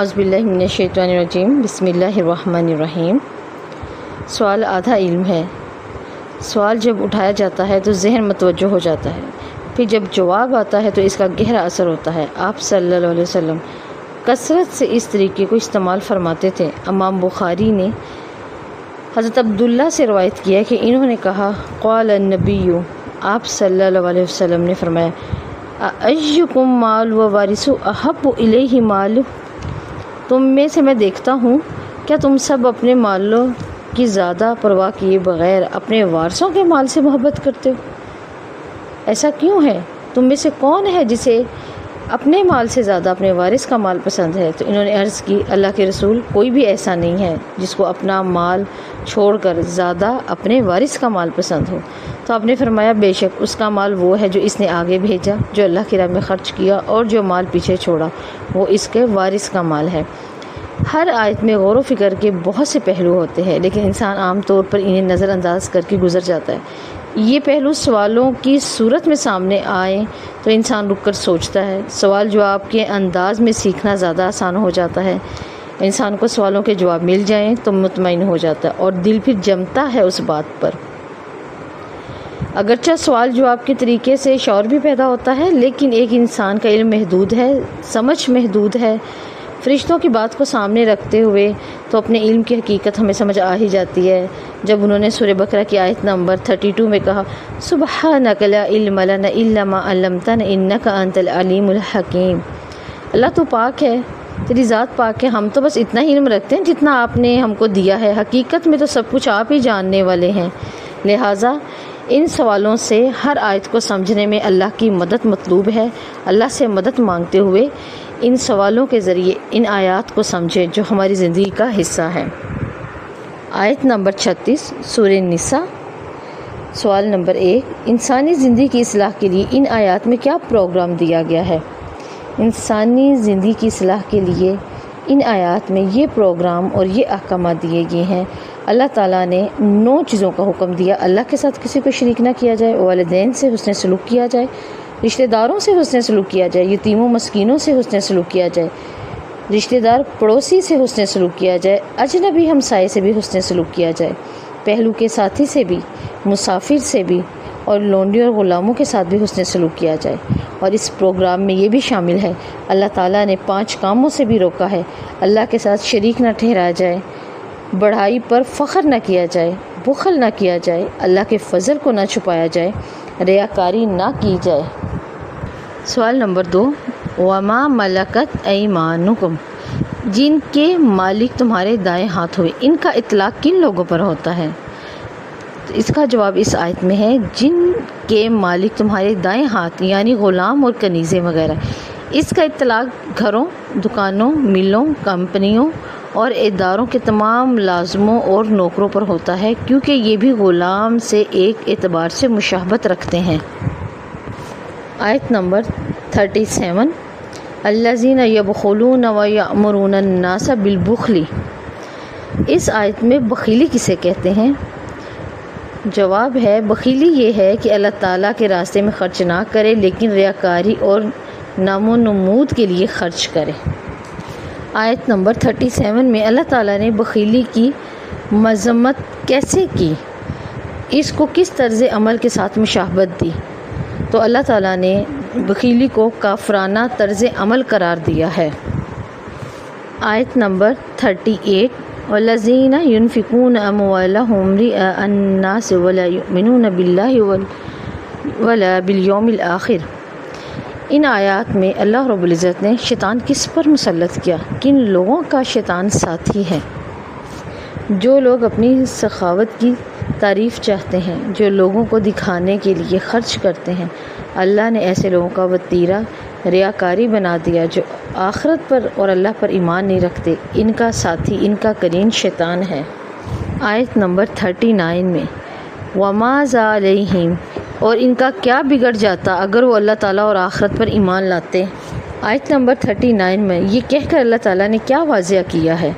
عزب اللہ من الشیطان الرجیم، بسم اللہ الرحمن الرحیم۔ سوال آدھا علم ہے۔ سوال جب اٹھایا جاتا ہے تو ذہن متوجہ ہو جاتا ہے۔ پھر جب جواب آتا ہے تو اس کا گہرا اثر ہوتا ہے۔ آپ صلی اللہ علیہ وسلم کثرت سے اس طریقے کو استعمال فرماتے تھے۔ امام بخاری نے حضرت عبداللہ سے روایت کیا کہ انہوں نے کہا، قال النبی، آپ صلی اللہ علیہ وسلم نے فرمایا ایکم تم میں سے میں دیکھتا ہوں، کیا تم سب اپنے مالوں کی زیادہ پرواہ کیے بغیر اپنے وارثوں کے مال سے محبت کرتے ہو؟ ایسا کیوں ہے؟ تم میں سے کون ہے جسے اپنے مال سے زیادہ اپنے وارث کا مال پسند ہے، تو انہوں نے عرض کی، اللہ کے رسول کوئی بھی ایسا نہیں ہے جس کو اپنا مال چھوڑ کر زیادہ اپنے وارث کا مال پسند ہو۔ تو آپ نے فرمایا، بے شک اس کا مال وہ ہے جو اس نے آگے بھیجا، جو اللہ کی راہ میں خرچ کیا اور جو مال پیچھے چھوڑا، وہ اس کے وارث کا مال ہے۔ ہر آیت میں غور و فکر کے بہت سے پہلو ہوتے ہیں، لیکن انسان عام طور پر انہیں نظر انداز کر کے گزر جاتا ہے۔ یہ پہلو سوالوں کی صورت میں سامنے آئیں تو انسان رک کر سوچتا ہے۔ سوال جواب کے انداز میں سیکھنا زیادہ آسان ہو جاتا ہے۔ انسان کو سوالوں کے جواب مل جائیں تو مطمئن ہو جاتا ہے اور دل پھر جمتا ہے اس بات پر۔ اگرچہ سوال جواب کے طریقے سے شعور بھی پیدا ہوتا ہے، لیکن ایک انسان کا علم محدود ہے، سمجھ محدود ہے۔ فرشتوں کی بات کو سامنے رکھتے ہوئے تو اپنے علم کی حقیقت ہمیں سمجھ آ ہی جاتی ہے۔ جب انہوں نے سورہ بکرا کی آیت نمبر 32 میں کہا صبح نقل علم لنا علما علمتن ان کا انت العلیم الحکیم اللہ تو پاک ہے، تیری ذات پاک ہے، ہم تو بس اتنا ہی علم رکھتے ہیں جتنا آپ نے ہم کو دیا ہے۔ حقیقت میں تو سب کچھ آپ ہی جاننے والے ہیں۔ لہٰذا ان سوالوں سے ہر آیت کو سمجھنے میں اللہ کی مدد مطلوب ہے۔ اللہ سے مدد مانگتے ہوئے ان سوالوں کے ذریعے ان آیات کو سمجھیں جو ہماری زندگی کا حصہ ہے آیت نمبر چھتیس، سورہ نساء سوال نمبر ایک، انسانی زندگی کی اصلاح کے لیے ان آیات میں کیا پروگرام دیا گیا ہے؟ انسانی زندگی کی اصلاح کے لیے ان آیات میں یہ پروگرام اور یہ احکامات دیے گئے ہیں۔ اللہ تعالیٰ نے نو چیزوں کا حکم دیا۔ اللہ کے ساتھ کسی کو شریک نہ کیا جائے، والدین سے حسن سلوک کیا جائے رشتہ داروں سے حسن سلوک کیا جائے، یتیموں، مسکینوں سے حسن سلوک کیا جائے، رشتہ دار پڑوسی سے حسن سلوک کیا جائے، اجنبی ہمسائے سے بھی حسن سلوک کیا جائے، پہلو کے ساتھی سے بھی، مسافر سے بھی، اور لونڈی اور غلاموں کے ساتھ بھی حسن سلوک کیا جائے۔ اور اس پروگرام میں یہ بھی شامل ہے، اللہ تعالیٰ نے پانچ کاموں سے بھی روکا ہے، اللہ کے ساتھ شریک نہ ٹھہرایا جائے، بڑھائی پر فخر نہ کیا جائے، بخل نہ کیا جائے، اللہ کے فضل کو نہ چھپایا جائے ریاکاری نہ کی جائے۔ سوال نمبر دو، وما ملکت ایمانکم جن کے مالک تمہارے دائیں ہاتھ ہوئے، ان کا اطلاق کن لوگوں پر ہوتا ہے؟ اس کا جواب اس آیت میں ہے، جن کے مالک تمہارے دائیں ہاتھ یعنی غلام اور کنیزیں وغیرہ۔ اس کا اطلاق گھروں، دکانوں، ملوں، کمپنیوں اور اداروں کے تمام لازموں اور نوکروں پر ہوتا ہے، کیونکہ یہ بھی غلام سے ایک اعتبار سے مشابت رکھتے ہیں۔ آیت نمبر 37 اللہ زین یبخلون و یامرون الناس بالبخلی اس آیت میں بخیلی کسے کہتے ہیں؟ جواب ہے، بخیلی یہ ہے کہ اللہ تعالیٰ کے راستے میں خرچ نہ کرے، لیکن ریاکاری اور نام و نمود کے لیے خرچ کرے۔ آیت نمبر 37 میں اللہ تعالیٰ نے بخیلی کی مذمت کیسے کی؟ اس کو کس طرز عمل کے ساتھ مشابت دی؟ تو اللہ تعالیٰ نے بخیلی کو کافرانہ طرز عمل قرار دیا ہے۔ آیت نمبر 38 والذین ينفقون اموالهم رئاء الناس ولا يؤمنون بالله ولا باليوم الاخر ان آیات میں اللہ رب العزت نے شیطان کس پر مسلط کیا؟ کن لوگوں کا شیطان ساتھی ہے؟ جو لوگ اپنی سخاوت کی تعریف چاہتے ہیں، جو لوگوں کو دکھانے کے لیے خرچ کرتے ہیں۔ اللہ نے ایسے لوگوں کا وطیرہ ریاکاری بنا دیا جو آخرت پر اور اللہ پر ایمان نہیں رکھتے۔ ان کا ساتھی، ان کا کرین شیطان ہے۔ آیت نمبر 39 میں وماز علیہم اور ان کا کیا بگڑ جاتا اگر وہ اللہ تعالیٰ اور آخرت پر ایمان لاتے؟ آیت نمبر 39 میں، یہ کہہ کر اللہ تعالیٰ نے کیا واضح کیا ہے؟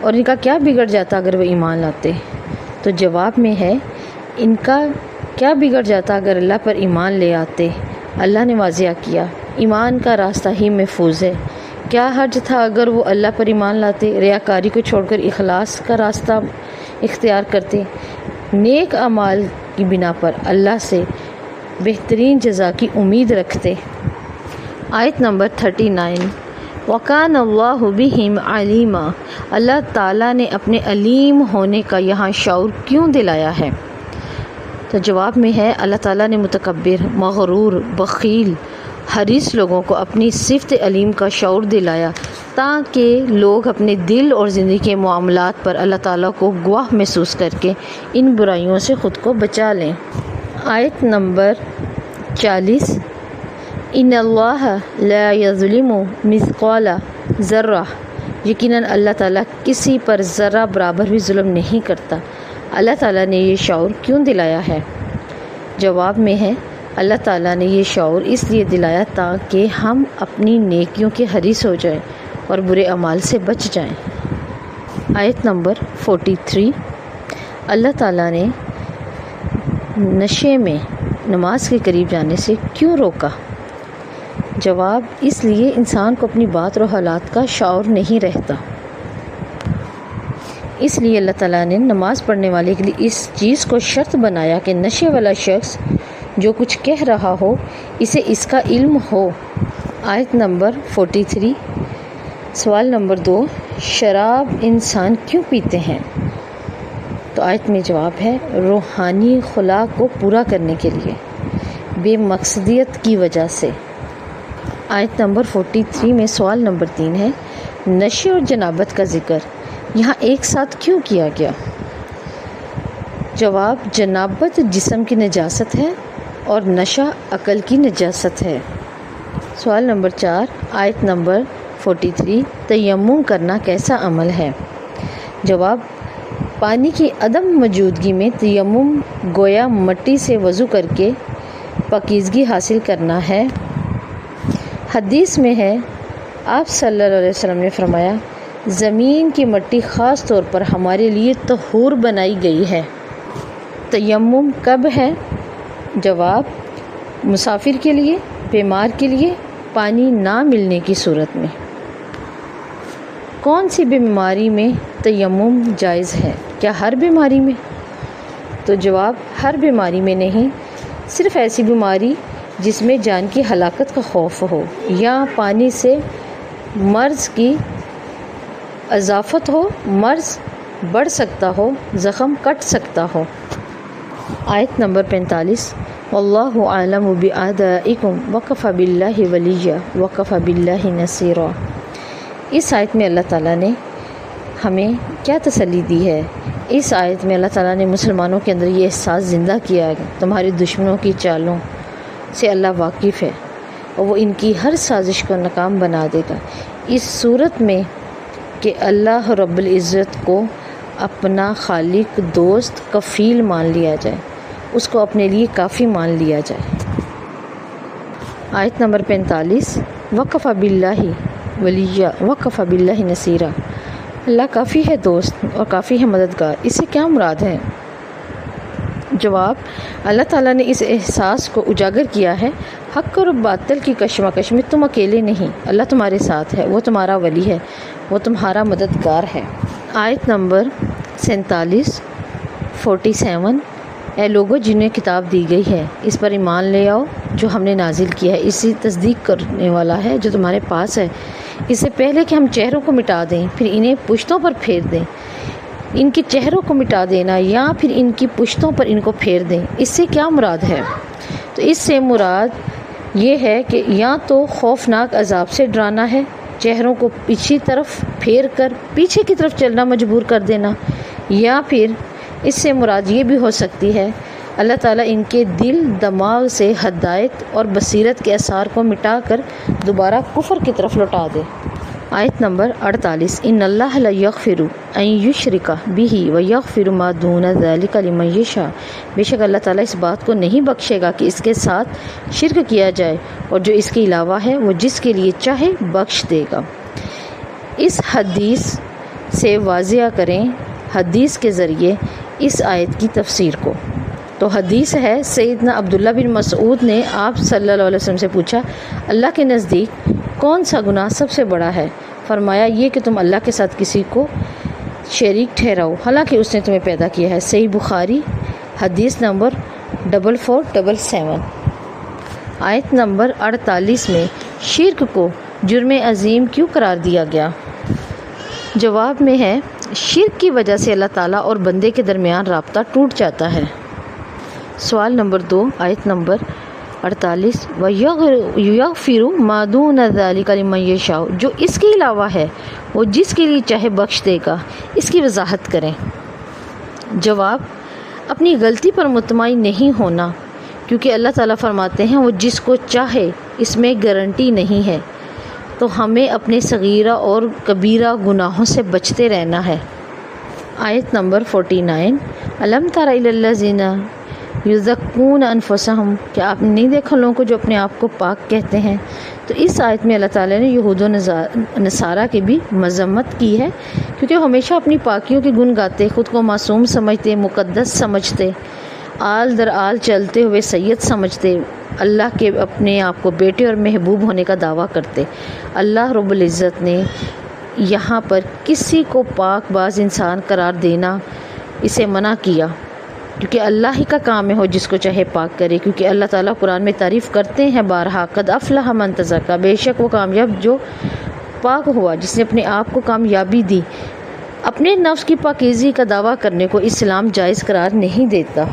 اور ان کا کیا بگڑ جاتا اگر وہ ایمان لاتے؟ تو جواب میں ہے، ان کا کیا بگڑ جاتا اگر اللہ پر ایمان لے آتے؟ اللہ نے واضح کیا، ایمان کا راستہ ہی محفوظ ہے۔ کیا حرج تھا اگر وہ اللہ پر ایمان لاتے، ریاکاری کو چھوڑ کر اخلاص کا راستہ اختیار کرتے؟ نیک اعمال کی بنا پر اللہ سے بہترین جزا کی امید رکھتے۔ آیت نمبر تھرٹی نائن۔ وقان اللہ بہم علیمہ اللہ تعالیٰ نے اپنے علیم ہونے کا یہاں شعور کیوں دلایا ہے؟ تو جواب میں ہے، اللہ تعالیٰ نے متکبر، مغرور، بخیل، حریص لوگوں کو اپنی صفت علیم کا شعور دلایا تاکہ لوگ اپنے دل اور زندگی کے معاملات پر اللہ تعالیٰ کو گواہ محسوس کر کے ان برائیوں سے خود کو بچا لیں۔ آیت نمبر چالیس۔ ان اللہ لا یظلم مثقال ذرہ یقیناً اللہ تعالیٰ کسی پر ذرہ برابر بھی ظلم نہیں کرتا اللہ تعالیٰ نے یہ شعور کیوں دلایا ہے جواب میں ہے اللہ تعالیٰ نے یہ شعور اس لیے دلایا تاکہ ہم اپنی نیکیوں کے حریث ہو جائیں اور برے اعمال سے بچ جائیں آیت نمبر فورٹی تھری اللہ تعالیٰ نے نشے میں نماز کے قریب جانے سے کیوں روکا جواب، اس لیے انسان کو اپنی بات اور حالات کا شعور نہیں رہتا۔ اس لیے اللہ تعالیٰ نے نماز پڑھنے والے کے لیے اس چیز کو شرط بنایا کہ نشے والا شخص جو کچھ کہہ رہا ہو، اسے اس کا علم ہو۔ آیت نمبر فورٹی تھری سوال نمبر دو، شراب انسان کیوں پیتے ہیں؟ تو آیت میں جواب ہے، روحانی خلا کو پورا کرنے کے لیے، بے مقصدیت کی وجہ سے۔ آیت نمبر فورٹی تھری میں سوال نمبر تین ہے، نشے اور جنابت کا ذکر، یہاں ایک ساتھ کیوں کیا گیا؟ جواب، جنابت جسم کی نجاست ہے اور نشہ عقل کی نجاست ہے۔ سوال نمبر چار، آیت نمبر فورٹی تھری تیمم کرنا کیسا عمل ہے؟ جواب، پانی کی عدم موجودگی میں تیمم گویا مٹی سے وضو کر کے پکیزگی حاصل کرنا ہے۔ حدیث میں ہے، آپ صلی اللہ علیہ وسلم نے فرمایا، زمین کی مٹی خاص طور پر ہمارے لیے تہور بنائی گئی ہے۔ تیمم کب ہے؟ جواب، مسافر کے لیے، بیمار کے لیے، پانی نہ ملنے کی صورت میں۔ کون سی بیماری میں تیمم جائز ہے؟ کیا ہر بیماری میں؟ تو جواب، ہر بیماری میں نہیں، صرف ایسی بیماری جس میں جان کی ہلاکت کا خوف ہو یا پانی سے مرض کی اضافت ہو، مرض بڑھ سکتا ہو، زخم کٹ سکتا ہو۔ آیت نمبر پینتالیس اللہ عالم بعدائکم وقف باللہ ولیہ وقف باللہ نصیرہ اس آیت میں اللہ تعالیٰ نے ہمیں کیا تسلی دی ہے؟ اس آیت میں اللہ تعالیٰ نے مسلمانوں کے اندر یہ احساس زندہ کیا ہے تمہاری دشمنوں کی چالوں۔ سے اللہ واقف ہے اور وہ ان کی ہر سازش کو ناکام بنا دے گا۔ اس صورت میں کہ اللہ رب العزت کو اپنا خالق، دوست، کفیل مان لیا جائے، اس کو اپنے لیے کافی مان لیا جائے۔ آیت نمبر پینتالیس، وقف اب اللہ ولیہ، وقف اب اللہ نصیرہ۔ اللہ کافی ہے دوست اور کافی ہے مددگار اس سے کیا مراد ہے؟ جواب، اللہ تعالیٰ نے اس احساس کو اجاگر کیا ہے، حق اور باطل کی کشمکش میں تم اکیلے نہیں، اللہ تمہارے ساتھ ہے، وہ تمہارا ولی ہے، وہ تمہارا مددگار ہے۔ آیت نمبر سینتالیس، فورٹی سیون، اے لوگوں جنہیں کتاب دی گئی ہے، اس پر ایمان لے آؤ، جو ہم نے نازل کیا ہے، اسی تصدیق کرنے والا ہے، جو تمہارے پاس ہے۔ اس سے پہلے کہ ہم چہروں کو مٹا دیں، پھر انہیں پشتوں پر پھیر دیں۔ ان کے چہروں کو مٹا دینا یا پھر ان کی پشتوں پر ان کو پھیر دیں، اس سے کیا مراد ہے؟ تو اس سے مراد یہ ہے کہ یا تو خوفناک عذاب سے ڈرانا ہے، چہروں کو پیچھے طرف پھیر کر پیچھے کی طرف چلنا مجبور کر دینا، یا پھر اس سے مراد یہ بھی ہو سکتی ہے، اللہ تعالیٰ ان کے دل، دماغ سے ہدایت اور بصیرت کے اثار کو مٹا کر دوبارہ کفر کی طرف لوٹا دے۔ آیت نمبر اڑتالیس۔ ان اللہ یغفر ان یشرک بھی و یغفر ما دون ذلك لمن یشاء۔ بے شک اللہ تعالیٰ اس بات کو نہیں بخشے گا کہ اس کے ساتھ شرک کیا جائے اور جو اس کے علاوہ ہے وہ جس کے لیے چاہے بخش دے گا۔ اس حدیث سے واضح کریں، حدیث کے ذریعے اس آیت کی تفسیر کو۔ تو حدیث ہے، سیدنا عبداللہ بن مسعود نے آپ صلی اللہ علیہ وسلم سے پوچھا، اللہ کے نزدیک کون سا گناہ سب سے بڑا ہے؟ فرمایا، یہ کہ تم اللہ کے ساتھ کسی کو شریک ٹھہراؤ۔ حالانکہ اس نے تمہیں پیدا کیا ہے۔ صحیح بخاری، حدیث نمبر ڈبل فور ڈبل سیون۔ آیت نمبر اڑتالیس میں، شرک کو جرم عظیم کیوں قرار دیا گیا؟ جواب میں ہے، شرک کی وجہ سے اللہ تعالیٰ اور بندے کے درمیان رابطہ ٹوٹ جاتا ہے۔ سوال نمبر دو، آیت نمبر اڑتالیس و یغ فرو مادون کلی شاہ جو اس کے علاوہ ہے، وہ جس کے لیے چاہے بخش دے گا، اس کی وضاحت کریں۔ جواب، اپنی غلطی پر مطمئن نہیں ہونا، کیونکہ اللہ تعالیٰ فرماتے ہیں، وہ جس کو چاہے، اس میں گارنٹی نہیں ہے۔ تو ہمیں اپنے صغیرہ اور کبیرہ گناہوں سے بچتے رہنا ہے۔ آیت نمبر فورٹی نائن علم اللہ زینہ یوزکون انفسہم کیا آپ نہیں دیکھا لوگوں کو جو اپنے آپ کو پاک کہتے ہیں؟ تو اس آیت میں اللہ تعالیٰ نے یہود و نصارہ کی بھی مذمت کی ہے، کیونکہ وہ ہمیشہ اپنی پاکیوں کے گن گاتے، خود کو معصوم سمجھتے، مقدس سمجھتے، آل در آل چلتے ہوئے سید سمجھتے، اللہ کے اپنے آپ کو بیٹے اور محبوب ہونے کا دعویٰ کرتے۔ اللہ رب العزت نے یہاں پر کسی کو پاک باز انسان قرار دینا، اسے منع کیا۔ کیونکہ اللہ ہی کا کام ہے ہو جس کو چاہے پاک کرے، کیونکہ اللہ تعالیٰ قرآن میں تعریف کرتے ہیں، بارہا قد افلاح منتظر کا بے شک وہ کامیاب جو پاک ہوا، جس نے اپنے آپ کو کامیابی دی۔ اپنے نفس کی پاکیزی کا دعویٰ کرنے کو اسلام جائز قرار نہیں دیتا۔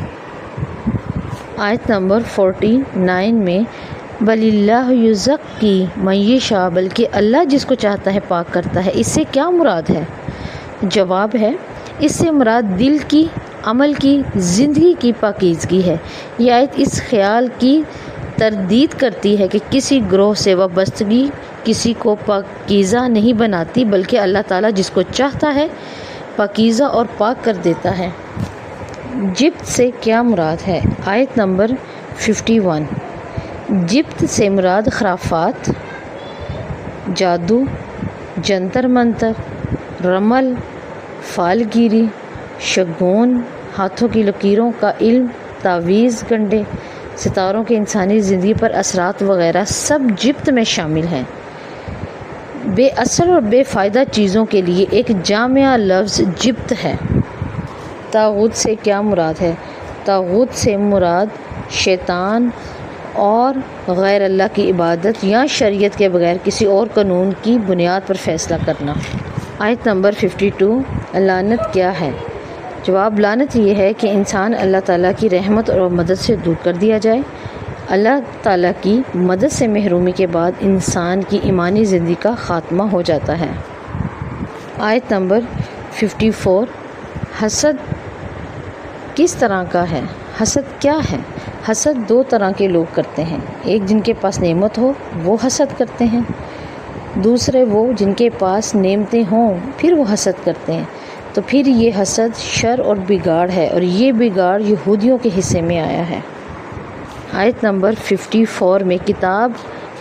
آیت نمبر فورٹی نائن میں، بل اللہ یوزک کی معیشہ بلکہ اللہ جس کو چاہتا ہے پاک کرتا ہے، اس سے کیا مراد ہے؟ جواب ہے، اس سے مراد دل کی عمل کی زندگی کی پاکیزگی ہے۔ یہ آیت اس خیال کی تردید کرتی ہے کہ کسی گروہ سے وابستگی کسی کو پاکیزہ نہیں بناتی، بلکہ اللہ تعالیٰ جس کو چاہتا ہے پاکیزہ اور پاک کر دیتا ہے۔ جبت سے کیا مراد ہے؟ آیت نمبر ففٹی ون۔ جبت سے مراد خرافات، جادو، جنتر منتر، رمل، فالگیری شگون، ہاتھوں کی لکیروں کا علم، تعویذ گنڈے ستاروں کے انسانی زندگی پر اثرات وغیرہ سب جبت میں شامل ہیں۔ بے اثر اور بے فائدہ چیزوں کے لیے ایک جامعہ لفظ جبت ہے۔ تاغت سے کیا مراد ہے؟ تاغت سے مراد شیطان اور غیر اللہ کی عبادت یا شریعت کے بغیر کسی اور قانون کی بنیاد پر فیصلہ کرنا۔ آیت نمبر 52 لانت کیا ہے؟ جواب لانت یہ ہے کہ انسان اللہ تعالیٰ کی رحمت اور مدد سے دور کر دیا جائے۔ اللہ تعالیٰ کی مدد سے محرومی کے بعد انسان کی ایمانی زندگی کا خاتمہ ہو جاتا ہے۔ آیت نمبر 54 حسد کس طرح کا ہے؟ حسد کیا ہے؟ حسد دو طرح کے لوگ کرتے ہیں۔ ایک جن کے پاس نعمت ہو، وہ حسد کرتے ہیں۔ دوسرے وہ جن کے پاس نعمتیں ہوں، پھر وہ حسد کرتے ہیں۔ تو پھر یہ حسد شر اور بگاڑ ہے اور یہ بگاڑ یہودیوں کے حصے میں آیا ہے۔ آیت نمبر 54 میں کتاب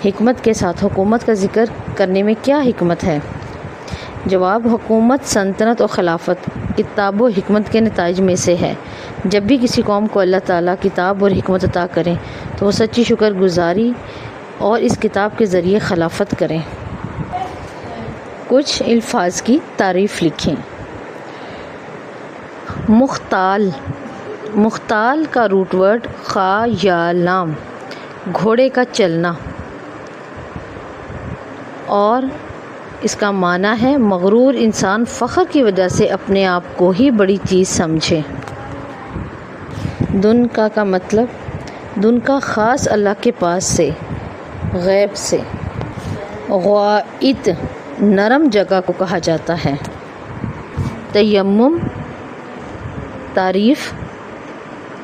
حکمت کے ساتھ حکومت کا ذکر کرنے میں کیا حکمت ہے؟ جواب حکومت، سلطنت اور خلافت کتاب و حکمت کے نتائج میں سے ہے۔ جب بھی کسی قوم کو اللہ تعالیٰ کتاب اور حکمت عطا کریں تو وہ سچی شکر گزاری اور اس کتاب کے ذریعے خلافت کریں۔ کچھ الفاظ کی تعریف لکھیں۔ مختال۔ مختال کا روٹ ورڈ خا یا لام۔ گھوڑے کا چلنا۔ اور اس کا معنی ہے مغرور انسان فخر کی وجہ سے اپنے آپ کو ہی بڑی چیز سمجھے۔ دن کا کا مطلب دن کا خاص اللہ کے پاس سے، غیب سے۔ غائط، نرم جگہ کو کہا جاتا ہے۔ تیمم تعریف،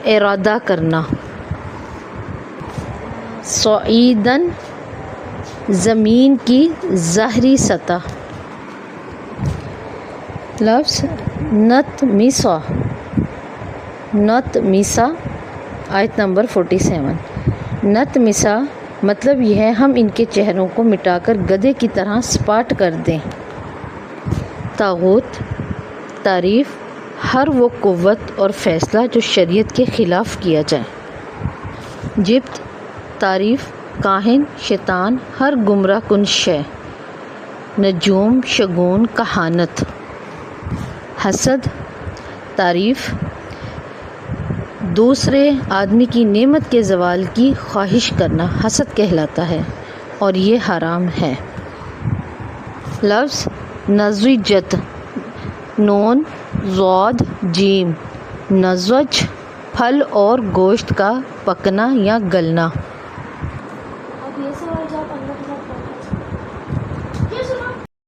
ارادہ کرنا۔ سعیدن زمین کی ظاہری سطح۔ لفظ نت میسا نت میسا، آیت نمبر فورٹی سیون نت میسا مطلب یہ ہے ہم ان کے چہروں کو مٹا کر گدے کی طرح سپاٹ کر دیں۔ تاغوت تعریف ہر وہ قوت اور فیصلہ جو شریعت کے خلاف کیا جائے۔ جبت، تعریف، کاہن، شیطان، ہر گمراہ کن شے۔ نجوم، شگون، کہانت۔ حسد، تعریف۔ دوسرے آدمی کی نعمت کے زوال کی خواہش کرنا حسد کہلاتا ہے اور یہ حرام ہے۔ لفظ نزوجت، نون زود جیم نزوج پھل اور گوشت کا پکنا یا گلنا۔